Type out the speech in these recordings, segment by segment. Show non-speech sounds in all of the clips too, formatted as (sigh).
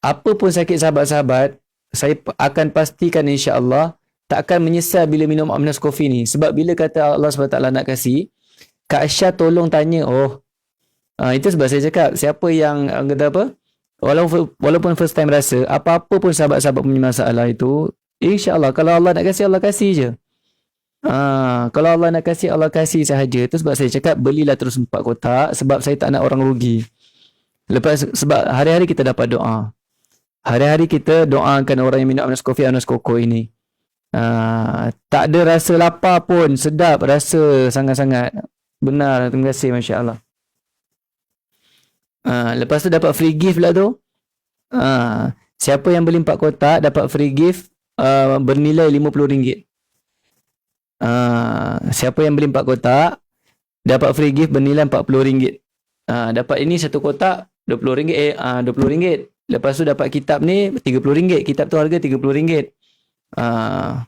apa pun sakit sahabat-sahabat, saya akan pastikan insya-Allah tak akan menyesal bila minum Amnas Coffee ni. Sebab bila kata Allah SWT nak kasih, Kak Aisyah tolong tanya, oh, uh, itu sebab saya cakap, siapa yang, uh, kata apa, walaupun, walaupun first time rasa, apa-apa pun sahabat-sahabat punya masalah itu, insyaAllah, kalau Allah nak kasih, Allah kasih je. Uh, kalau Allah nak kasih, Allah kasih sahaja. Itu sebab saya cakap, belilah terus empat kotak, sebab saya tak nak orang rugi. Lepas, sebab hari-hari kita dapat doa. Hari-hari kita doakan orang yang minum Amnas Coffee, Amnas Coco ini. Uh, tak ada rasa lapar pun sedap rasa sangat-sangat benar terima kasih masya-Allah. Uh, lepas tu dapat free gift lah tu. Uh, siapa yang beli empat kotak dapat free gift uh, bernilai RM50. Uh, siapa yang beli empat kotak dapat free gift bernilai RM40. Uh, dapat ini satu kotak RM20 eh uh, RM20. Lepas tu dapat kitab ni RM30. Kitab tu harga RM30. Uh,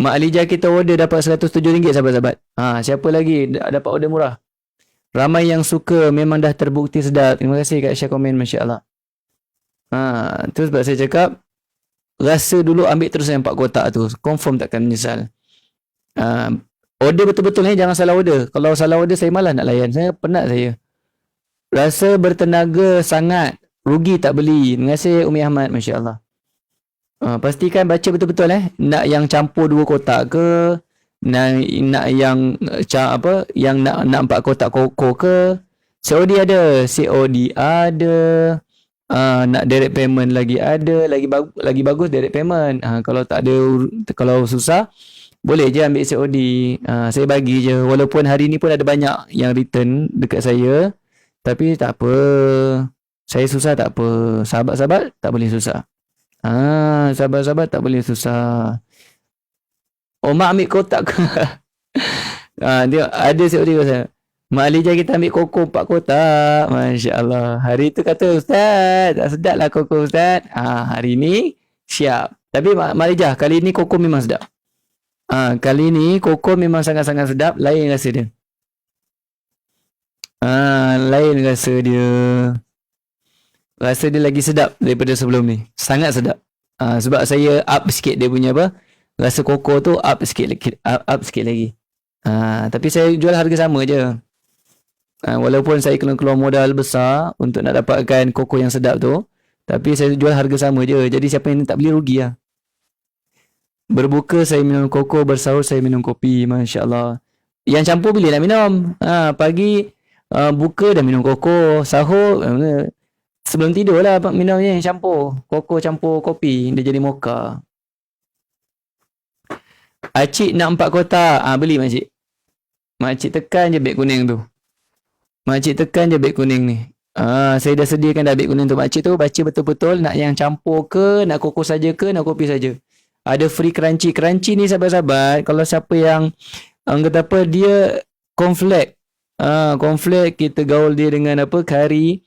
Mak Alijah kita order dapat RM107 sahabat-sahabat. Ha, siapa lagi dapat order murah? Ramai yang suka memang dah terbukti sedap. Terima kasih kat share komen masya-Allah. Ha, tu sebab saya cakap rasa dulu ambil terus yang 4 kotak tu. Confirm takkan menyesal. Ha, order betul-betul ni jangan salah order. Kalau salah order saya malas nak layan. Saya penat saya. Rasa bertenaga sangat. Rugi tak beli. Terima kasih Umi Ahmad masya-Allah. Uh, pastikan baca betul-betul eh. Nak yang campur dua kotak ke? Nak nak yang ca apa? Yang nak nak empat kotak koko ke? COD ada, COD ada. Uh, nak direct payment lagi ada, lagi bagus lagi bagus direct payment. Uh, kalau tak ada kalau susah boleh je ambil COD. Uh, saya bagi je walaupun hari ni pun ada banyak yang return dekat saya. Tapi tak apa. Saya susah tak apa. Sahabat-sahabat tak boleh susah. Ah, sabar-sabar tak boleh susah. Oh, mak ambil kotak ke? (laughs) ah, dia ada siapa dia kata. Mak Alijah kita ambil koko empat kotak. Masya Allah. Hari tu kata Ustaz, tak sedap lah koko Ustaz. Ah, hari ni siap. Tapi Mak, Mak Alijah, kali ni koko memang sedap. Ah, kali ni koko memang sangat-sangat sedap. Lain rasa dia. Ah, lain rasa dia rasa dia lagi sedap daripada sebelum ni. Sangat sedap. Uh, sebab saya up sikit dia punya apa? Rasa koko tu up sikit lagi. Up, up sikit lagi. Uh, tapi saya jual harga sama je. Uh, walaupun saya kena keluar modal besar untuk nak dapatkan koko yang sedap tu. Tapi saya jual harga sama je. Jadi siapa yang tak beli rugi lah. Berbuka saya minum koko, bersahur saya minum kopi. Masya Allah. Yang campur bila nak minum. Ha, pagi uh, buka dah minum koko. Sahur, uh, Sebelum tidur lah minumnya yang campur. Koko campur kopi. Dia jadi mocha. Acik nak empat kotak. Ah ha, beli makcik. Makcik tekan je beg kuning tu. Makcik tekan je beg kuning ni. Ah, saya dah sediakan dah beg kuning tu. Makcik tu baca betul-betul nak yang campur ke, nak koko saja ke, nak kopi saja. Ada free crunchy. Crunchy ni sahabat-sahabat. Kalau siapa yang, um, kata apa, dia conflict. Ah, conflict kita gaul dia dengan apa, kari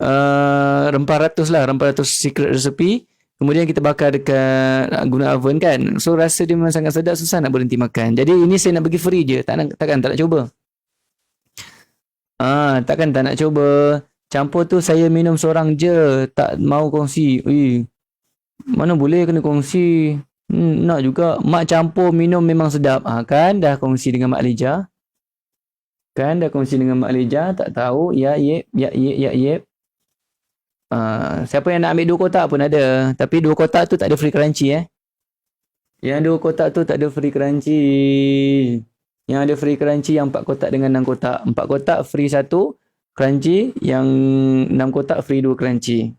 uh, rempah ratus lah rempah ratus secret recipe. Kemudian kita bakar dekat guna oven kan. So rasa dia memang sangat sedap susah nak berhenti makan. Jadi ini saya nak bagi free je. Tak nak, takkan tak nak cuba? Ah, takkan tak nak cuba. Campur tu saya minum seorang je. Tak mau kongsi. Ui, mana boleh kena kongsi? Hmm, nak juga. Mak campur minum memang sedap. Ah, kan dah kongsi dengan mak Lija? Kan dah kongsi dengan mak Lija? Tak tahu. Ya yep ya yep ya yep Uh, siapa yang nak ambil dua kotak pun ada. Tapi dua kotak tu tak ada free crunchy eh. Yang dua kotak tu tak ada free crunchy. Yang ada free crunchy yang empat kotak dengan enam kotak. Empat kotak free satu crunchy. Yang enam kotak free dua crunchy.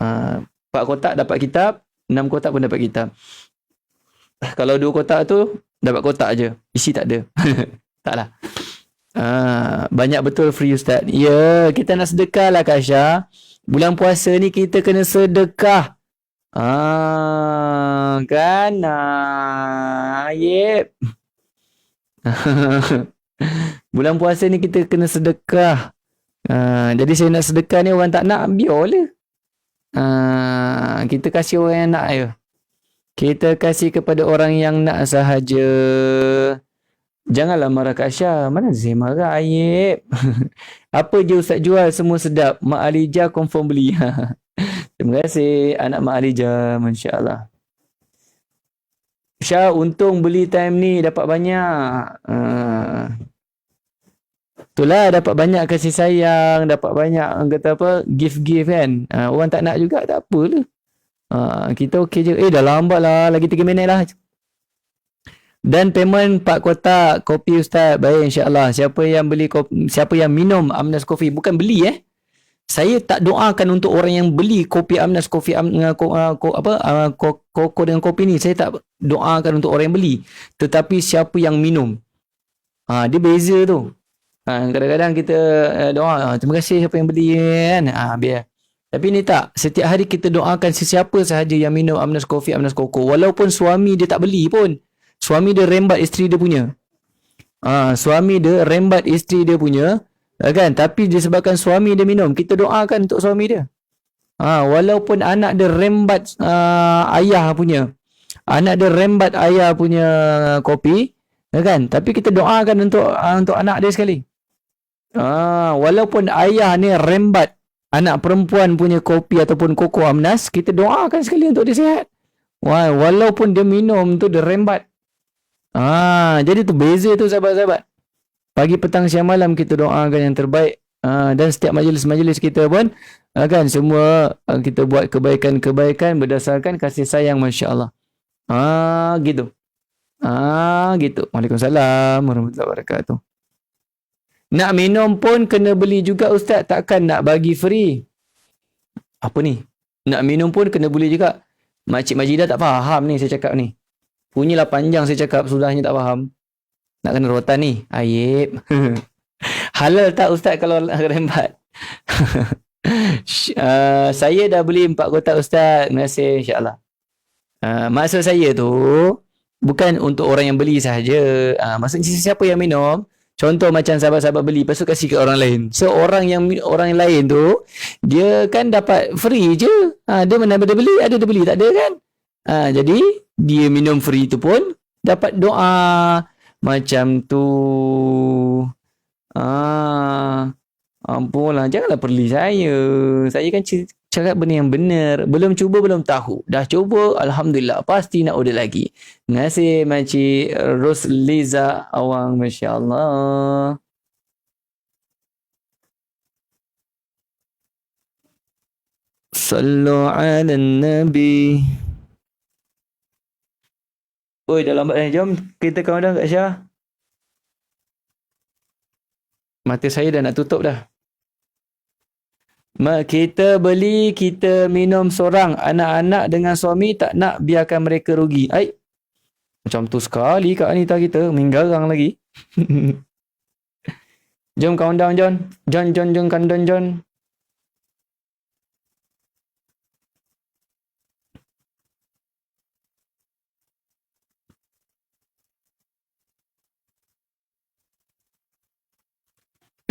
Uh, empat kotak dapat kitab. Enam kotak pun dapat kitab. Kalau dua kotak tu dapat kotak je. Isi tak ada. (laughs) Taklah. Uh, banyak betul free Ustaz. Ya, yeah, kita nak sedekah lah Kak Syah. Bulan puasa ni kita kena sedekah. Ah, kan? Ah, yep. (laughs) Bulan puasa ni kita kena sedekah. Ah, jadi saya nak sedekah ni orang tak nak, biarlah. Ah, kita kasih orang yang nak je. Kita kasih kepada orang yang nak sahaja. Janganlah marah Kak Syah. Mana saya marah Ayib. (laughs) Apa je Ustaz jual semua sedap. Mak Alija confirm beli. (laughs) Terima kasih anak Mak Alija. Masya Allah. Syah untung beli time ni dapat banyak. Uh. Itulah dapat banyak kasih sayang, dapat banyak kata apa, gift-gift kan. Uh, orang tak nak juga tak apalah. Uh, kita okey je. Eh dah lambat lah, lagi 3 minit lah. Dan payment 4 kotak kopi ustaz. Baik insya-Allah. Siapa yang beli kopi, siapa yang minum Amnas Coffee bukan beli eh. Saya tak doakan untuk orang yang beli kopi Amnas kopi am, uh, ko, uh, ko, apa uh, ko, koko dengan kopi ni. Saya tak doakan untuk orang yang beli. Tetapi siapa yang minum? Ha, dia beza tu. Ha, kadang-kadang kita uh, doa uh, terima kasih siapa yang beli kan? Ha, biar. Tapi ni tak. Setiap hari kita doakan sesiapa sahaja yang minum Amnas kopi Amnas koko. Walaupun suami dia tak beli pun suami dia rembat isteri dia punya ha, suami dia rembat isteri dia punya Ha, kan? Tapi disebabkan suami dia minum, kita doakan untuk suami dia. Ha, walaupun anak dia rembat uh, ayah punya. Anak dia rembat ayah punya kopi. Ya kan? Tapi kita doakan untuk uh, untuk anak dia sekali. Ha, walaupun ayah ni rembat anak perempuan punya kopi ataupun koko amnas, kita doakan sekali untuk dia sihat. Wah, walaupun dia minum tu dia rembat. Ah, jadi tu beza tu sahabat-sahabat. Pagi, petang, siang, malam kita doakan yang terbaik. Uh, dan setiap majlis-majlis kita pun uh, kan semua kita buat kebaikan-kebaikan berdasarkan kasih sayang masya-Allah. Ah gitu. Ah gitu. Waalaikumsalam warahmatullahi wabarakatuh. Nak minum pun kena beli juga ustaz, takkan nak bagi free. Apa ni? Nak minum pun kena beli juga. Makcik Majidah tak faham ni saya cakap ni. Punyalah panjang saya cakap, sudahnya tak faham. Nak kena rotan ni. Ayib. (laughs) Halal tak ustaz kalau rembat? (laughs) uh, saya dah beli empat kotak ustaz. Terima kasih insyaAllah. Uh, maksud saya tu bukan untuk orang yang beli sahaja. Uh, maksudnya siapa yang minum. Contoh macam sahabat-sahabat beli. Lepas tu kasih ke orang lain. So orang yang orang yang lain tu. Dia kan dapat free je. Uh, dia mana ada beli. Ada dia beli. Tak ada kan? Uh, jadi dia minum free tu pun. Dapat doa. Macam tu. Ah ampunlah. Janganlah perli saya. Saya kan cakap benda yang benar. Belum cuba belum tahu. Dah cuba alhamdulillah. Pasti nak order lagi. Terima kasih makcik Rosliza awang. masya-Allah. Sallu ala nabi Oi, dah lambat eh. Jom kita kawan dah Kak Syah. Mata saya dah nak tutup dah. Kita beli, kita minum seorang. Anak-anak dengan suami tak nak biarkan mereka rugi. Ay. Macam tu sekali Kak Anita kita. Minggarang lagi. (laughs) Jom kawan down John. John, John, John, kandon John.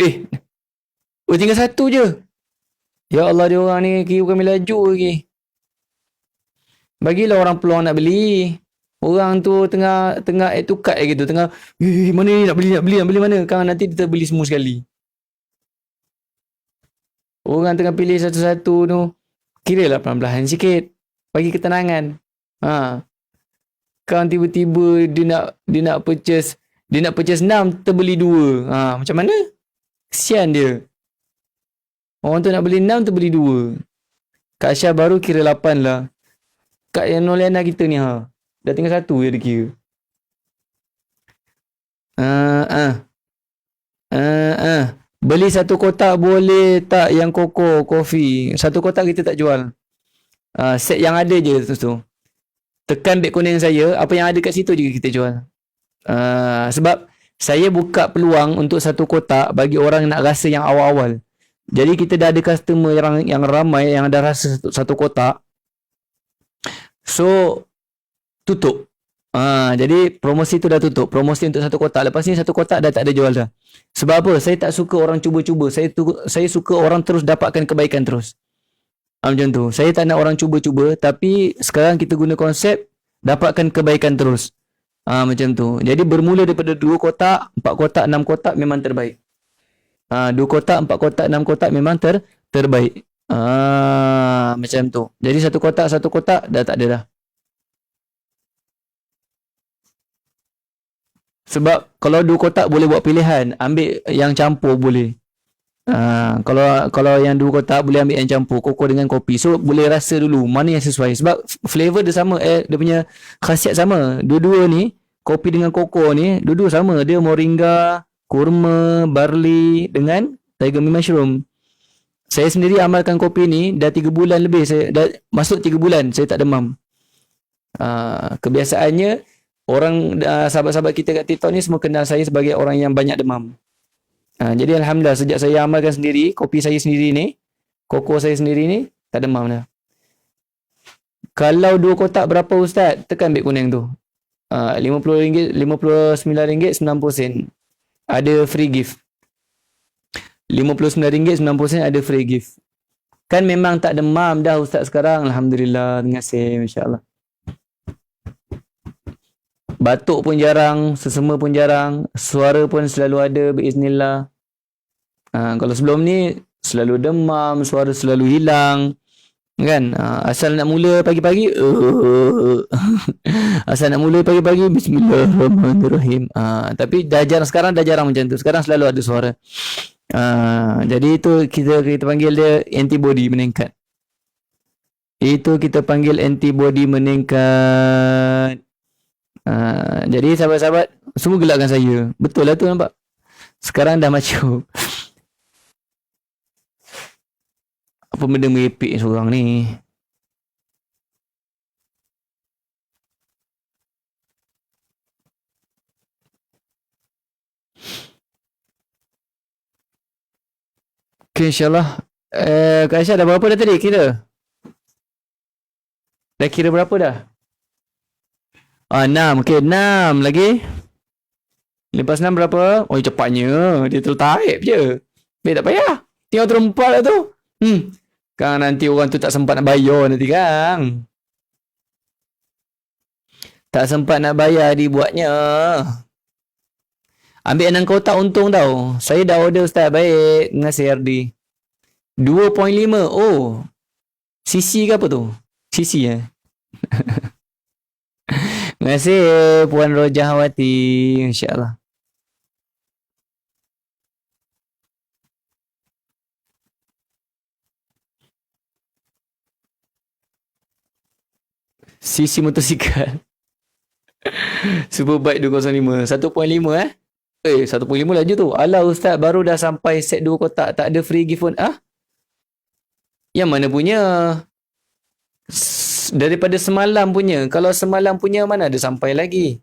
Eh. Oh tinggal satu je. Ya Allah dia orang ni kira kami laju lagi. Bagilah orang peluang nak beli. Orang tu tengah tengah add to cart gitu, tengah eh, mana ni nak beli nak beli nak beli mana? Kan nanti kita beli semua sekali. Orang tengah pilih satu-satu tu. Kira lah pelan-pelan sikit. Bagi ketenangan. Ha. Kan tiba-tiba dia nak dia nak purchase dia nak purchase 6 terbeli 2. Ha, macam mana? Kesian dia. Orang tu nak beli enam tu beli dua. Kak Syah baru kira lapan lah. Kak yang Noliana kita ni ha. Dah tinggal satu je dia kira. Ah, ah. Uh, uh. Beli satu kotak boleh tak yang koko, kopi. Satu kotak kita tak jual. Uh, set yang ada je tu. tu. Tekan kuning saya, apa yang ada kat situ juga kita jual. Uh, sebab saya buka peluang untuk satu kotak bagi orang nak rasa yang awal-awal. Jadi kita dah ada customer yang yang ramai yang ada rasa satu, satu kotak. So tutup. Ha, jadi promosi tu dah tutup. Promosi untuk satu kotak. Lepas ni satu kotak dah tak ada jual dah. Sebab apa? Saya tak suka orang cuba-cuba. Saya tu, saya suka orang terus dapatkan kebaikan terus. Ha, macam tu. Saya tak nak orang cuba-cuba. Tapi sekarang kita guna konsep dapatkan kebaikan terus. Ah macam tu. Jadi bermula daripada dua kotak, empat kotak, enam kotak memang terbaik. Ah dua kotak, empat kotak, enam kotak memang ter terbaik. Ah macam tu. Jadi satu kotak, satu kotak dah tak ada dah. Sebab kalau dua kotak boleh buat pilihan, ambil yang campur boleh. Uh, kalau kalau yang dua kotak boleh ambil yang campur koko dengan kopi. So boleh rasa dulu mana yang sesuai sebab flavor dia sama eh dia punya khasiat sama. Dua-dua ni kopi dengan koko ni dua-dua sama. Dia moringa, kurma, barley dengan tiger mushroom. Saya sendiri amalkan kopi ni dah tiga bulan lebih saya dah masuk tiga bulan saya tak demam. Uh, kebiasaannya orang uh, sahabat-sahabat kita kat TikTok ni semua kenal saya sebagai orang yang banyak demam. Ha, jadi Alhamdulillah sejak saya amalkan sendiri, kopi saya sendiri ni, koko saya sendiri ni, tak demam dah. Kalau dua kotak berapa Ustaz? Tekan beg kuning tu. Ha, RM50, RM59, 90 sen. Ada free gift. RM59, 90 sen ada free gift. Kan memang tak demam dah Ustaz sekarang. Alhamdulillah. Terima kasih. InsyaAllah. Batuk pun jarang, sesama pun jarang, suara pun selalu ada biiznillah. Ha, kalau sebelum ni selalu demam, suara selalu hilang. Kan? Ha, asal nak mula pagi-pagi, (laughs) asal nak mula pagi-pagi bismillahirrahmanirrahim. Ha, tapi dah jarang sekarang dah jarang macam tu. Sekarang selalu ada suara. Ha, jadi itu kita kita panggil dia antibody meningkat. Itu kita panggil antibody meningkat. Ha, jadi sahabat-sahabat semua gelakkan saya. Betul lah tu nampak. Sekarang dah macu. Apa benda merepek seorang ni? Okay, insyaAllah. Eh, Kak Aisyah dah berapa dah tadi kira? Dah kira berapa dah? Ah, enam. Okey, enam lagi. Lepas enam berapa? Oh, cepatnya. Dia terus tarik je. Baik, tak payah. Tinggal terempat lah tu. Hmm. Kan nanti orang tu tak sempat nak bayar nanti kan. Tak sempat nak bayar dibuatnya. Ambil enam kotak untung tau. Saya dah order Ustaz. Baik. Dengan CRD. 2.5. Oh. CC ke apa tu? CC eh? (laughs) Terima kasih Puan Rojahwati. InsyaAllah. Sisi motosikal. (laughs) Superbike 205. 1.5 eh? Eh, 1.5 laju tu. Alah Ustaz, baru dah sampai set 2 kotak. Tak ada free gift pun. Ah? Yang mana punya? Daripada semalam punya. Kalau semalam punya mana ada sampai lagi?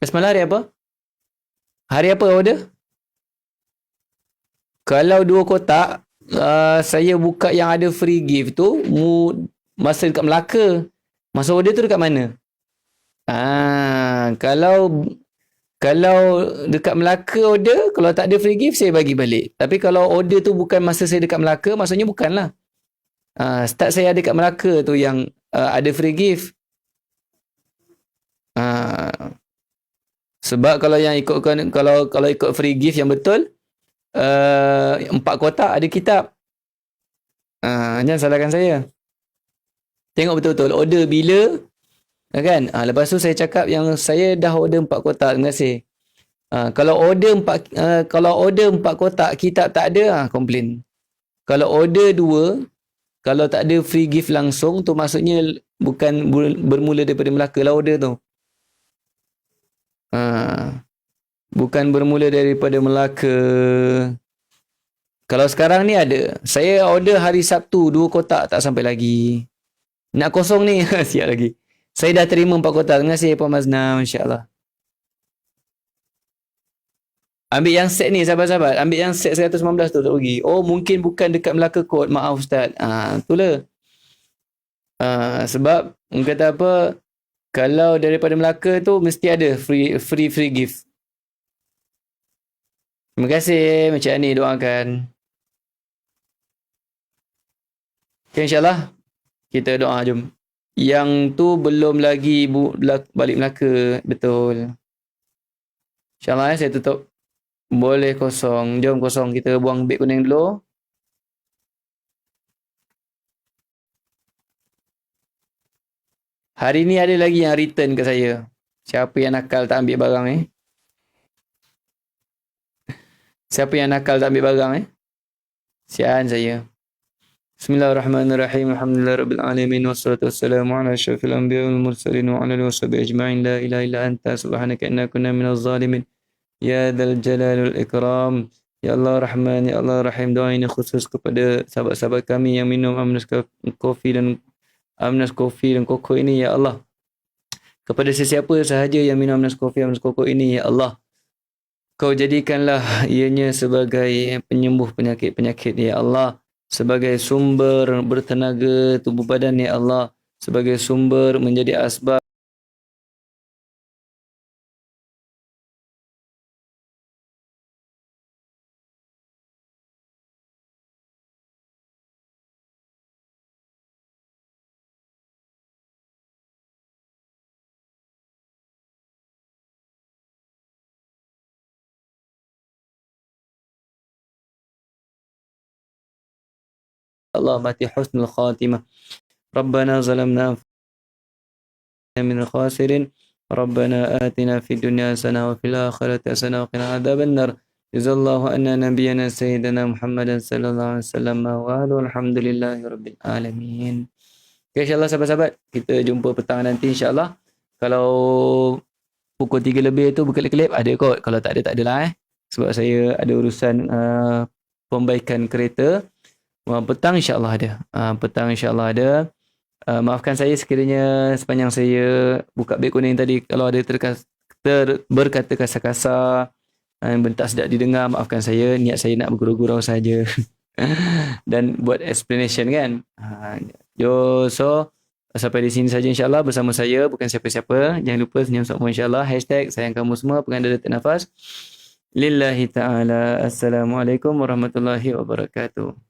Semalam hari apa? Hari apa order? Kalau dua kotak, uh, saya buka yang ada free gift tu mu, masa dekat Melaka. Masa order tu dekat mana? Ah, kalau kalau dekat Melaka order, kalau tak ada free gift saya bagi balik. Tapi kalau order tu bukan masa saya dekat Melaka, maksudnya bukanlah. Uh, start saya ada kat Melaka tu yang uh, ada free gift. Uh, sebab kalau yang ikutkan kalau kalau ikut free gift yang betul uh, empat kotak ada kitab. Uh, jangan salahkan saya. Tengok betul-betul order bila kan? Uh, lepas tu saya cakap yang saya dah order empat kotak. Terima kasih. Uh, kalau order empat uh, kalau order empat kotak kitab tak ada, uh, komplain. Kalau order dua, kalau tak ada free gift langsung tu maksudnya bukan bermula daripada Melaka lah order tu. Ha. Bukan bermula daripada Melaka. Kalau sekarang ni ada. Saya order hari Sabtu dua kotak tak sampai lagi. Nak kosong ni. (laughs) Siap lagi. Saya dah terima empat kotak. Terima kasih Puan Mazna. InsyaAllah. Ambil yang set ni sahabat-sahabat. Ambil yang set 119 tu tak pergi. Oh mungkin bukan dekat Melaka Kod. Maaf Ustaz. Ha, itulah. Ah, sebab kata apa kalau daripada Melaka tu mesti ada free free free gift. Terima kasih macam ni doakan. Okay, insyaAllah kita doa jom. Yang tu belum lagi bu, balik Melaka. Betul. InsyaAllah eh, saya tutup. Boleh kosong. Jom kosong. Kita buang beg kuning dulu. Hari ni ada lagi yang return ke saya. Siapa yang nakal tak ambil barang eh? Siapa yang nakal tak ambil barang eh? Sian saya. Bismillahirrahmanirrahim. Alhamdulillah alamin wassalatu wassalamu ala asyrafil anbiya'i wal mursalin wa ala alihi washabihi ajma'in. La ilaha illa anta subhanaka inna kunna minaz zalimin. Ya dzal jalal wal ikram. Ya Allah Rahman, Ya Allah Rahim. Doa ini khusus kepada sahabat-sahabat kami yang minum amnas kopi dan amnas kopi dan koko ini ya Allah. Kepada sesiapa sahaja yang minum amnas kopi amnas koko ini ya Allah. Kau jadikanlah ianya sebagai penyembuh penyakit-penyakit ya Allah. Sebagai sumber bertenaga tubuh badan ya Allah. Sebagai sumber menjadi asbab اللهم اتي حسن الخاتمة ربنا ظلمنا من الخاسرين ربنا آتنا في الدنيا حسنة وفي الآخرة حسنة وقنا عذاب النار جزا الله أن نبينا سيدنا محمد صلى الله عليه وسلم وآله الحمد لله رب العالمين Okay, insyaAllah sahabat-sahabat, kita jumpa petang nanti insyaAllah. Kalau pukul 3 lebih tu buka klip ada kot. Kalau tak ada, tak adalah eh. Sebab saya ada urusan uh, pembaikan kereta. Uh, petang insyaAllah ada. Uh, petang insyaAllah ada. Uh, maafkan saya sekiranya sepanjang saya buka beg kuning tadi. Kalau ada terkas, ter, berkata kasar-kasar. Uh, bentak sedap didengar. Maafkan saya. Niat saya nak bergurau-gurau saja. (laughs) Dan buat explanation kan. Yo, so sampai di sini saja insyaAllah bersama saya. Bukan siapa-siapa. Jangan lupa senyum semua insyaAllah. Hashtag sayang kamu semua. Penganda detik nafas. Lillahi ta'ala. Assalamualaikum warahmatullahi wabarakatuh.